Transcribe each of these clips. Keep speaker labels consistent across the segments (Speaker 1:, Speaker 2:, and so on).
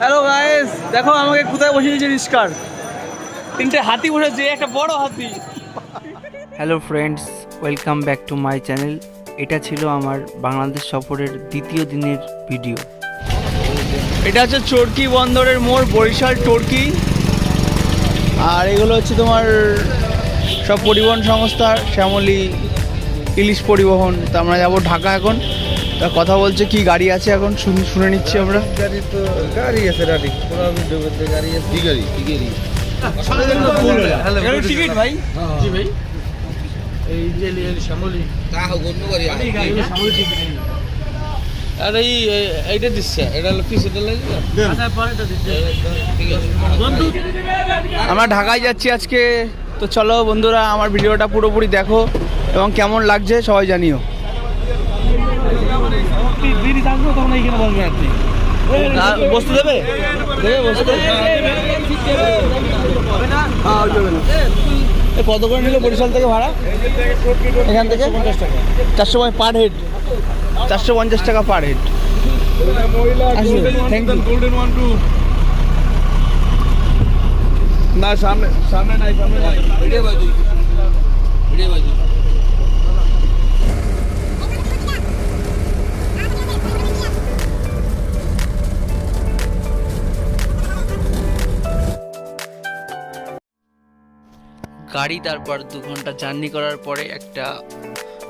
Speaker 1: Hello guys দেখো আমাকে কোথায় বসে দিয়েছে রিস্কার? তিনটে হাতি বসেছে একটা বড় হাতি।
Speaker 2: Hello friends welcome back to my channel এটা ছিল আমার বাংলাদেশ সফরের দ্বিতীয় দিনের ভিডিও
Speaker 1: এটা হচ্ছে চরকি বন্দরের মোড় বরিশাল টর্কি আর এগুলো হচ্ছে তোমার সব পরিবহন সংস্থা শ্যামলী ইলিশ পরিবহন। তা আমরা যাব ঢাকা এখন। তা কথা বলছে কি গাড়ি আছে এখন? শুনে শুনে নিচ্ছি আমরা।
Speaker 3: গাড়ি তো গাড়ি আছে গাড়ি। পুরো ভিডিওতে গাড়ি আছে। কি গাড়ি? কি গাড়ি?
Speaker 1: টিকিট ভাই।
Speaker 3: জি ভাই। এই যে শ্যামলি। আর এই এইটা দিচ্ছে এটা হলো পিস এটা আছে।
Speaker 1: আমরা ঢাকায় যাচ্ছি আজকে। তো চলো বন্ধুরা আমার ভিডিওটা পুরোপুরি দেখো এবং কেমন লাগছে সবাই জানিও। না, বসতে দেবে দেবে বসতে এ, কত করে নিল বরিশাল থেকে ভাড়া এখান থেকে চারশো পার হেড চারশো পঞ্চাশ টাকা পার হেড না সামনে সামনে নাই সামনে নাই।
Speaker 2: গাড়ি, তারপর দু ঘণ্টা জার্নি করার পরে একটা,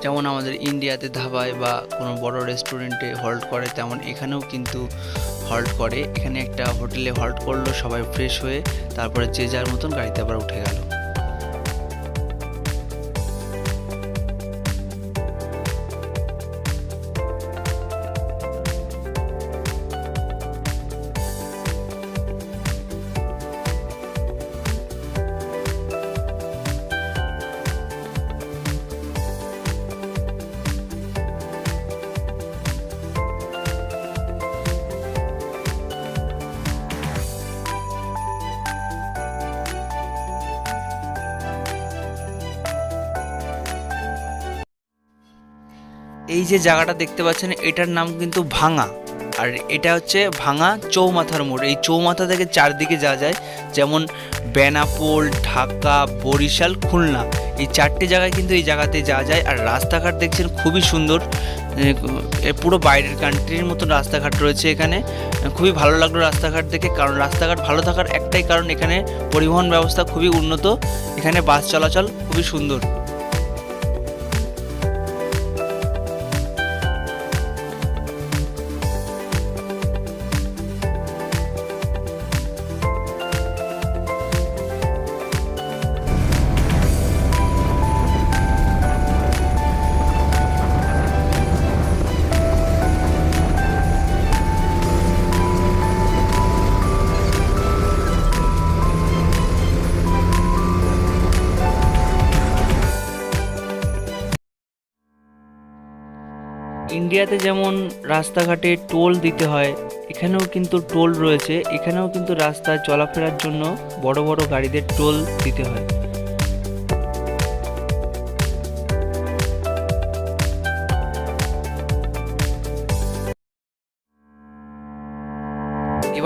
Speaker 2: যেমন আমাদের ইন্ডিয়াতে ধাবায় বা কোনো বড় রেস্টুরেন্টে হল্ট করে, তেমন এখানেও কিন্তু হল্ট করে। এখানে একটা হোটেলে হল্ট করল, সবাই ফ্রেশ হয়ে, তারপরে যে যার মতন গাড়িতে আবার উঠে গেল। এই যে জায়গাটা দেখতে পাচ্ছেন, এটার নাম কিন্তু ভাঙা। আর এটা হচ্ছে ভাঙা চৌমাথার মোড়। এই চৌমাথা থেকে চারদিকে যাওয়া যায়, যেমন বেনাপোল, ঢাকা, বরিশাল, খুলনা। এই চারটে জায়গায় কিন্তু এই জায়গাতে যাওয়া যায়। আর রাস্তাঘাট দেখছেন, খুবই সুন্দর। পুরো বাইরের কান্ট্রির মতন রাস্তাঘাট রয়েছে এখানে। খুবই ভালো লাগল রাস্তাঘাট দেখে, কারণ রাস্তাঘাট ভালো থাকার একটাই কারণ, এখানে পরিবহন ব্যবস্থা খুবই উন্নত। এখানে বাস চলাচল খুবই সুন্দর। ইন্ডিয়াতে যেমন রাস্তাঘাটে টোল দিতে হয়, এখানেও কিন্তু টোল রয়েছে। এখানেও কিন্তু রাস্তায় চলাফেরার জন্য বড় বড় গাড়িদের টোল দিতে হয়।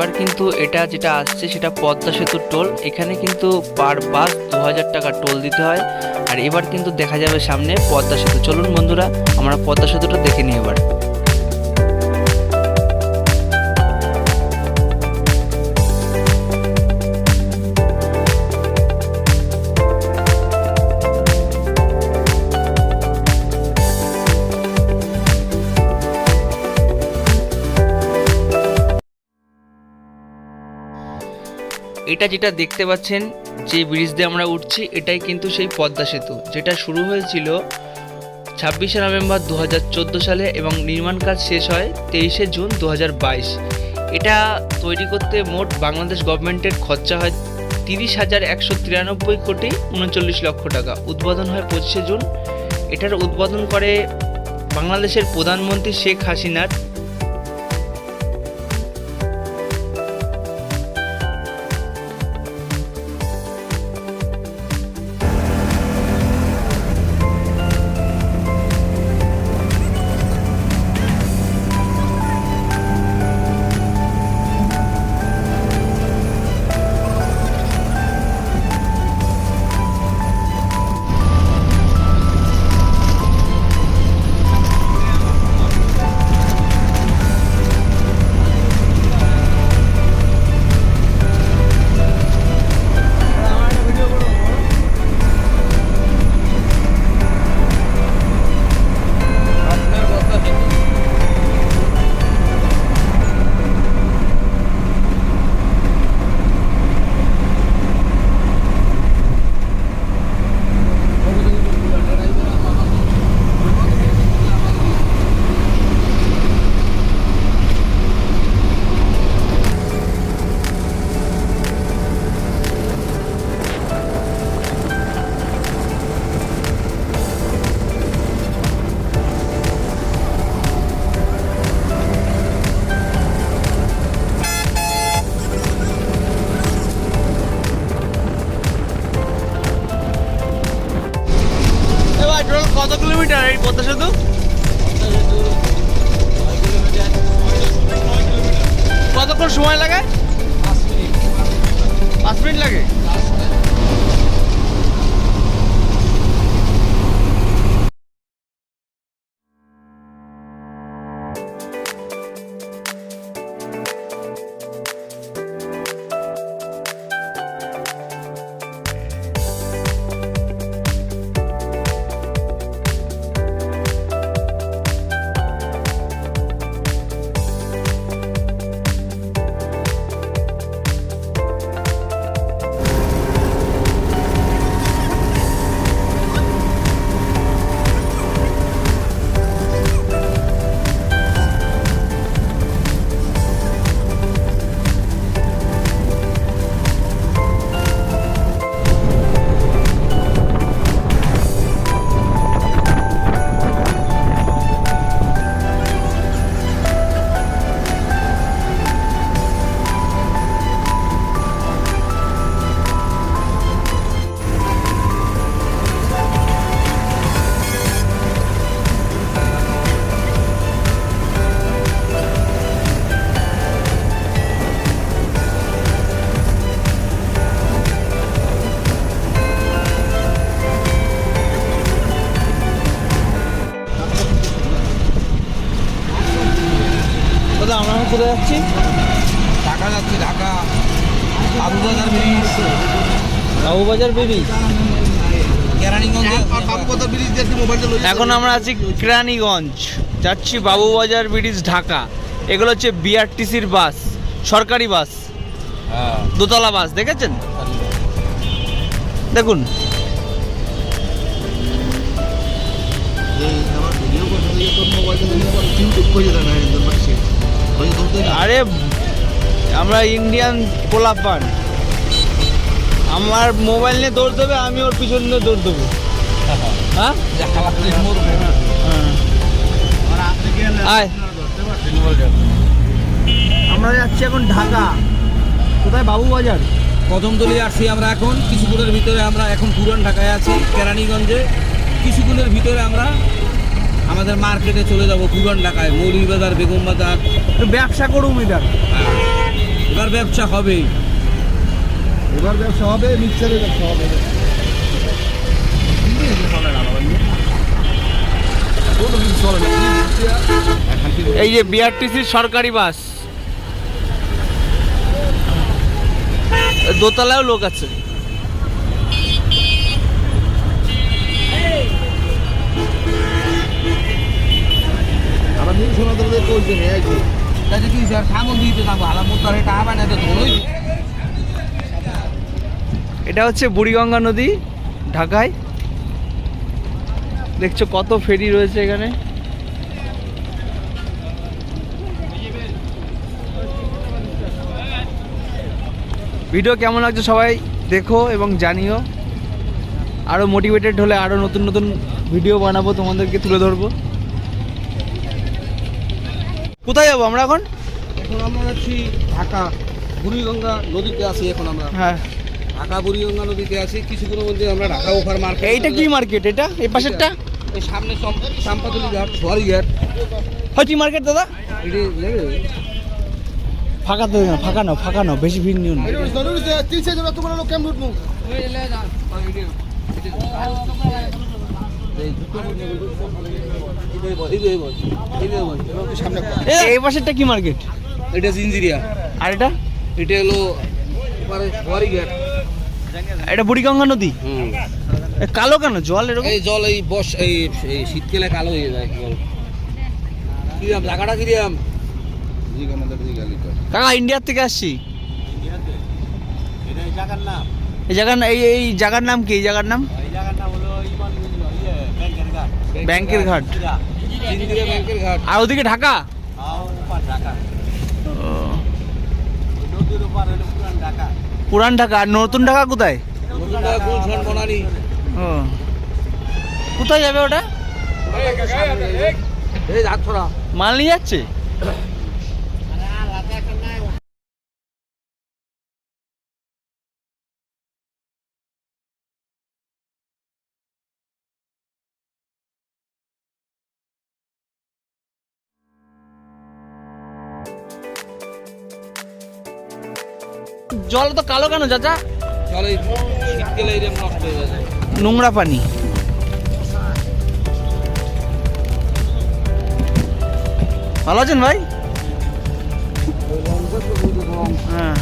Speaker 2: এবার কিন্তু এটা যেটা আসছে সেটা পদ্মা সেতুর টোল। এখানে কিন্তু পার বাস দু হাজার টাকা টোল দিতে হয়। আর এবার কিন্তু দেখা যাবে সামনে পদ্মা সেতু। চলুন বন্ধুরা, আমরা পদ্মা সেতুটা দেখে নিই এবার। এটা যেটা দেখতে পাচ্ছেন, যে ব্রিজ দিয়ে আমরা উঠছি, এটাই কিন্তু সেই পদ্মা সেতু, যেটা শুরু হয়েছিল ছাব্বিশে নভেম্বর দু হাজার চোদ্দ সালে এবং নির্মাণ কাজ শেষ হয় তেইশে জুন দু হাজার বাইশ। এটা তৈরি করতে মোট বাংলাদেশ গভর্নমেন্টের খরচা হয় তিরিশ হাজার একশো তিরানব্বই কোটি উনচল্লিশ লক্ষ টাকা, উদ্বোধন হয় পঁচিশে জুন। এটার উদ্বোধন করে বাংলাদেশের প্রধানমন্ত্রী শেখ হাসিনার
Speaker 1: লাগে। কোথায় যাচ্ছি।
Speaker 3: ঢাকা যাচ্ছি ঢাকা। বাবুবাজার ব্রিজ।
Speaker 1: বাবুবাজার
Speaker 3: ব্রিজ?
Speaker 1: এখন আমরা আছি কেরানীগঞ্জ। যাচ্ছি বাবুবাজার ব্রিজ ঢাকা। এগুলো হচ্ছে বিআরটিসির বাস সরকারি বাস।
Speaker 3: হ্যাঁ।
Speaker 1: দোতলা বাস দেখেছেন? দেখুন।
Speaker 3: এই আমার ভিডিও করতে গিয়ে তোর মোবাইলটা নিয়ে আবার ইউটিউব করে দেয়
Speaker 1: আরে আমরা ইন্ডিয়ান পোলাপান। আমার মোবাইল নিয়ে দৌড় দেবে আমি ওর পিছন নিয়ে দৌড় দেবো। হ্যাঁ? আয়। আমরা যাচ্ছি এখন ঢাকা। কোথায়? বাবুবাজার।
Speaker 4: কদমতলি আসছি আমরা এখন। কিছুক্ষণের ভিতরে আমরা এখন পুরান ঢাকায় আছি কেরানীগঞ্জে। কিছুক্ষণের ভিতরে আমরা আমাদের মার্কেটে চলে যাব পুরান ঢাকায় মৌলভীবাজার বেগম বাজার।
Speaker 1: ব্যবসা করুম এটার
Speaker 4: এবার ব্যবসা হবে
Speaker 3: এবার ব্যবসা হবে মিক্সারের ব্যবসা হবে।
Speaker 1: এই যে বিআরটিসির সরকারি বাস। দোতলায়ও লোক আছে।
Speaker 4: এটা
Speaker 1: এটা হচ্ছে বুড়িগঙ্গা নদী, ঢাকায়। দেখছ কত ফেরি রয়েছে এখানে? ভিডিও কেমন লাগছে সবাই দেখো এবং জানিও। আরও মোটিভেটেড হলে আরও নতুন নতুন ভিডিও বানাবো, তোমাদেরকে তুলে ধরবো। কোথায় যাব আমরা এখন
Speaker 4: এখন আমরা যাচ্ছি ঢাকা বুড়িগঙ্গা নদীতে আছি এখন আমরা
Speaker 1: হ্যাঁ
Speaker 4: ঢাকা বুড়িগঙ্গা নদীতে আছি কিছুক্ষণের মধ্যে আমরা ঢাকা ওভার মার্কেট
Speaker 1: এইটা কি মার্কেট এটা এই পাশেরটা
Speaker 4: ওই সামনে চম- ঘাট সোয়ারি ঘাট
Speaker 1: হয় কি মার্কেট দাদা
Speaker 4: এটি
Speaker 1: ফাঁকা তো না ফাঁকা নাও ফাঁকা নাও বেশি ভিড় নিও না
Speaker 3: তিনশো জন তোমার লোক কেমন উঠবো
Speaker 1: এই পাশেরটা কি মার্কেট
Speaker 4: এটা জিঞ্জিরিয়া
Speaker 1: আর এটা?
Speaker 4: এটা হলো
Speaker 1: এটা বুড়িগঙ্গা নদী? কালো কেন? জল এরকম?
Speaker 4: এই জল এই বস এই শীতকালে কালো হয়ে যায় জল। কিরাম জায়গাটা কিরাম
Speaker 1: কাকা ইন্ডিয়ার থেকে আসছি। এই জায়গার না- এই এই জায়গার নাম কি? এই জায়গার নাম? ব্যাংকের ঘাট আর ওদিকে ঢাকা পুরান ঢাকা আর নতুন ঢাকা কোথায় কোথায় যাবে ওটা
Speaker 4: এই
Speaker 1: মাল নিয়ে যাচ্ছে জল তো কালো কেন চাচা?
Speaker 4: হয়ে
Speaker 1: নোংরা পানি। ভালো আছেন ভাই? হ্যাঁ।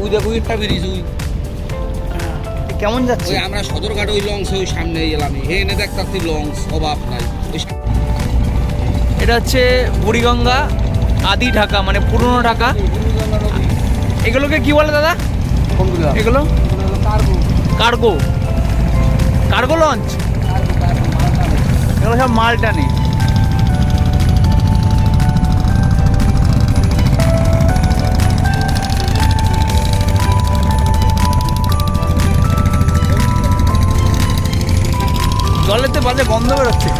Speaker 4: ওই দেখো একটা বেরিয়েছে ওই।
Speaker 1: কেমন যাচ্ছে?
Speaker 4: ওই আমরা সদরঘাট ওই লংসে ওই সামনে এলাম হে এনে দেখতে লংস অভাব নাই।
Speaker 1: এটা হচ্ছে বুড়িগঙ্গা আদি ঢাকা মানে পুরনো ঢাকা। এগুলোকে কি বলে দাদা?
Speaker 3: কোনগুলো?
Speaker 1: এগুলো? কার্গো। Cargo launch? এগুলো সব মাল টানে জলেতে বাজে গন্ধ বেরোচ্ছে।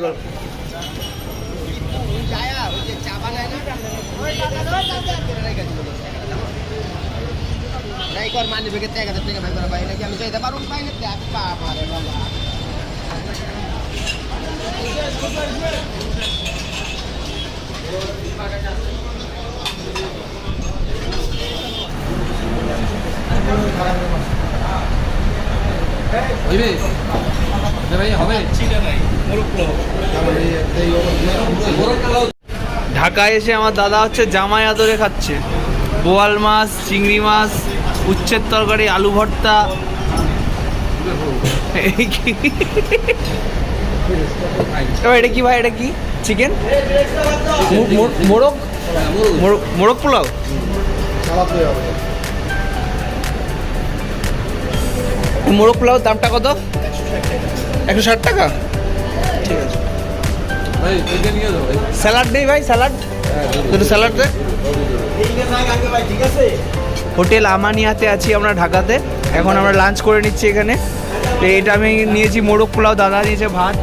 Speaker 3: কর
Speaker 5: নাই কর মানি
Speaker 4: হইবে ভাই হবে
Speaker 1: ঢাকায় এসে আমার দাদা হচ্ছে জামাই আদরে খাচ্ছে। বোয়াল মাছ চিংড়ি মাছ উচ্ছের তরকারি আলু ভর্তা। এটা কি ভাই এটা কি? চিকেন মোরগ? মোরগ। মোরগ পোলাও? মোরগ পোলাও দামটা কত? একশো ষাট টাকা। ঠিক আছে। স্যালাড নেই ভাই, স্যালাড। দুটো স্যালাড দে। হোটেল আমানিয়াতে আছি আমরা ঢাকাতে। এখন আমরা লাঞ্চ করে নিচ্ছি এখানে। তো এটা আমি নিয়েছি মোরগ পোলাও, দাদা নিয়েছে ভাত।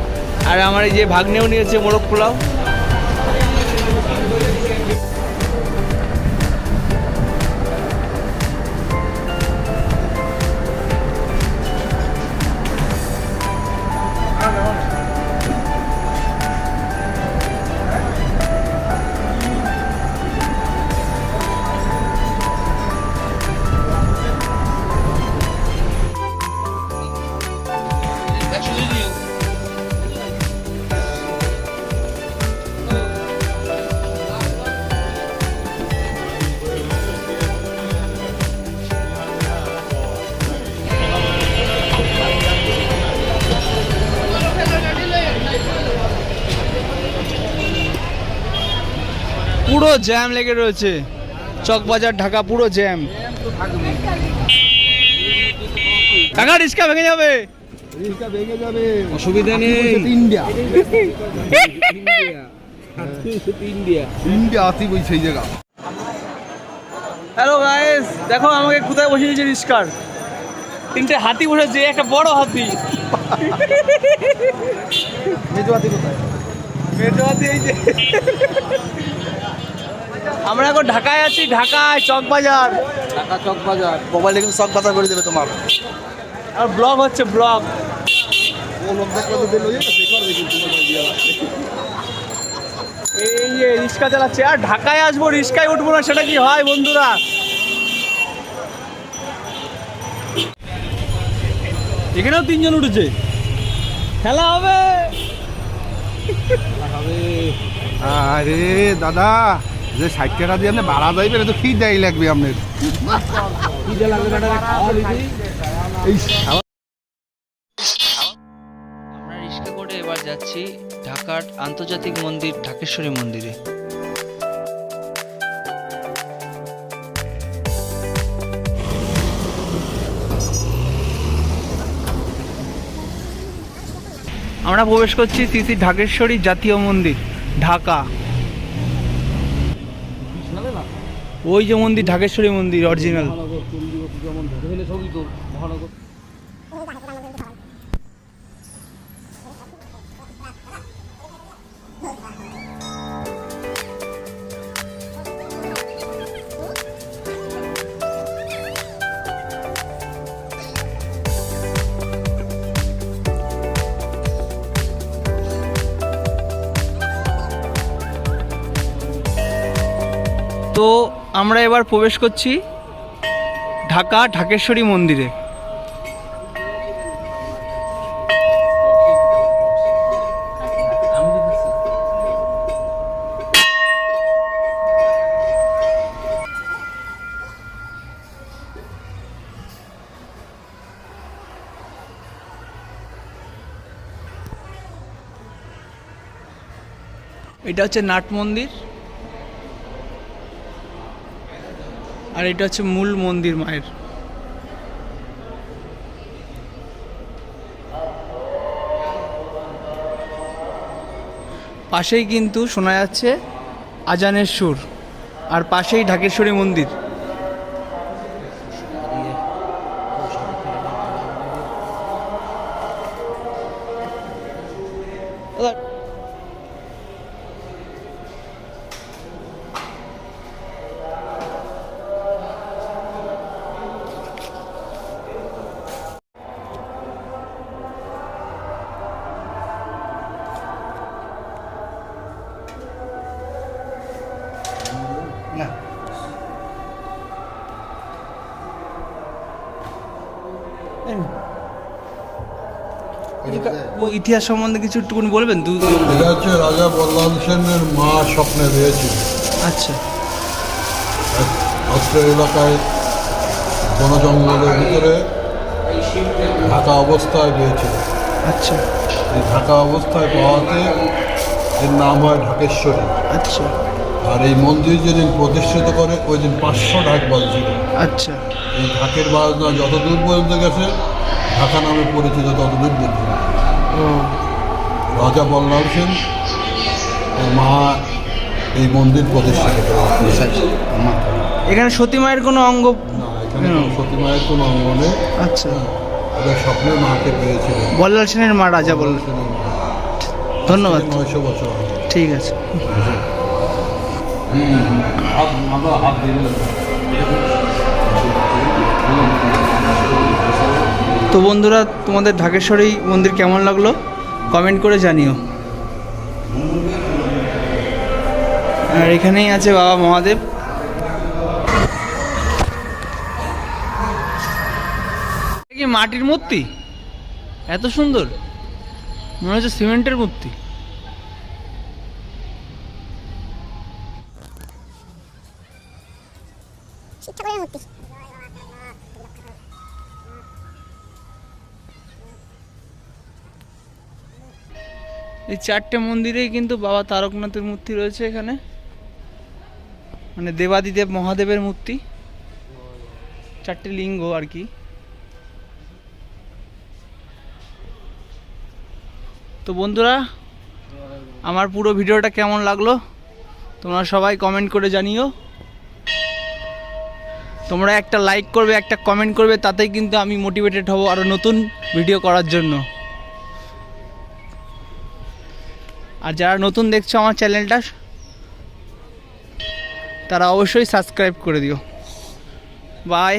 Speaker 1: আর আমার এই যে ভাগ্নেও নিয়েছে মোরগ পোলাও। পুরো জ্যাম লেগে রয়েছে। চকবাজার ঢাকা পুরো জ্যাম টাকা রিক্সা ভেঙে যাবে।
Speaker 3: রিস্কা ভেঙে যাবে।
Speaker 4: অসুবিধা নেই।
Speaker 3: ইন্ডিয়া
Speaker 4: ইন্ডিয়া
Speaker 3: ইন্ডিয়া আসি বই সেই জায়গা।
Speaker 6: হ্যালো গাইস দেখো আমাকে কোথায় বসিয়ে দিয়েছে রিস্কার তিনটে হাতি বসেছে একটা বড় হাতি।
Speaker 3: মেজো হাতি কোথায়?
Speaker 6: মেট্রো হাতি এই যে। আমরা এখন ঢাকায় আছি ঢাকায় চকবাজার
Speaker 4: ঢাকা চকবাজার
Speaker 3: মোবাইলে কিন্তু কথা করে দেবে তোমার।
Speaker 6: আর ব্লগ হচ্ছে ব্লগ। এই যে রিক্সা চালাচ্ছে। আর ঢাকায় আসব রিক্সায় উঠবো না সেটা কি হয় বন্ধুরা? এখানেও তিনজন উঠেছে। খেলা হবে।
Speaker 3: আরে দাদা যে ষাট টাকা দিয়ে আপনি ভাড়া যাইবেন তো কি দেয় লাগবে আপনার?
Speaker 1: আমরা রিক্সা করে এবার যাচ্ছি ঢাকার আন্তর্জাতিক মন্দির, ঢাকেশ্বরী মন্দিরে। আমরা প্রবেশ করছি শ্রী ঢাকেশ্বরী জাতীয় মন্দির, ঢাকা। ওই যে মন্দির ঢাকেশ্বরী মন্দির অরিজিনাল
Speaker 4: তো
Speaker 1: আমরা এবার প্রবেশ করছি ঢাকা ঢাকেশ্বরী মন্দিরে। এটা হচ্ছে নাট মন্দির। আর এটা হচ্ছে মূল মন্দির মায়ের। পাশেই কিন্তু শোনা যাচ্ছে আজানের সুর, আর পাশেই ঢাকেশ্বরী মন্দির। ইতিহাস সম্বন্ধে কিছু একটুকুনি বলবেন? দু
Speaker 7: এটা হচ্ছে রাজা বল্লাল সেনের মা স্বপ্নে পেয়েছিল
Speaker 1: আচ্ছা।
Speaker 7: অত্র এলাকায় বন জঙ্গলের ভিতরে ঢাকা অবস্থায় পেয়েছিল
Speaker 1: আচ্ছা।
Speaker 7: এই ঢাকা অবস্থায় পাওয়াতে এর নাম হয় ঢাকেশ্বরী।
Speaker 1: আচ্ছা।
Speaker 7: আর এই মন্দির যেদিন প্রতিষ্ঠিত করে ওই দিন পাঁচশো ঢাক বাজছিল।
Speaker 1: আচ্ছা।
Speaker 7: এই ঢাকের বাজনা যত দূর পর্যন্ত গেছে ঢাকা নামে পরিচিত ততদূর পর্যন্ত। রাজা বল্লাল সেন মা এই মন্দির প্রতিষ্ঠিত করে
Speaker 1: এখানে সতী মায়ের কোনো অঙ্গ
Speaker 7: না এখানে কোনো সতী মায়ের কোনো অঙ্গ নেই।
Speaker 1: আচ্ছা।
Speaker 7: ওদের স্বপ্নে মাকে পেয়েছিল।
Speaker 1: বল্লাল সেনের মা রাজা বলল ধন্যবাদ।
Speaker 7: নয়শো বছর।
Speaker 1: ঠিক আছে। তো বন্ধুরা, তোমাদের ঢাকেশ্বরী মন্দির কেমন লাগল? কমেন্ট করে জানিও। আর এখানেই আছে বাবা মহাদেব। কি মাটির মূর্তি? এত সুন্দর। মনে হচ্ছে সিমেন্টের মূর্তি। এই চারটে মন্দিরেই কিন্তু বাবা তারকনাথের মূর্তি রয়েছে এখানে। মানে দেবাদিদেব মহাদেবের মূর্তি। চারটে লিঙ্গ আর কি। তো বন্ধুরা, আমার পুরো ভিডিওটা কেমন লাগল তোমরা সবাই কমেন্ট করে জানিও। তোমরা একটা লাইক করবে, একটা কমেন্ট করবে, তাতেই কিন্তু আমি মোটিভেটেড হব আরও নতুন ভিডিও করার জন্য। আর যারা নতুন দেখছ আমার চ্যানেলটা তারা অবশ্যই সাবস্ক্রাইব করে দিও। বাই।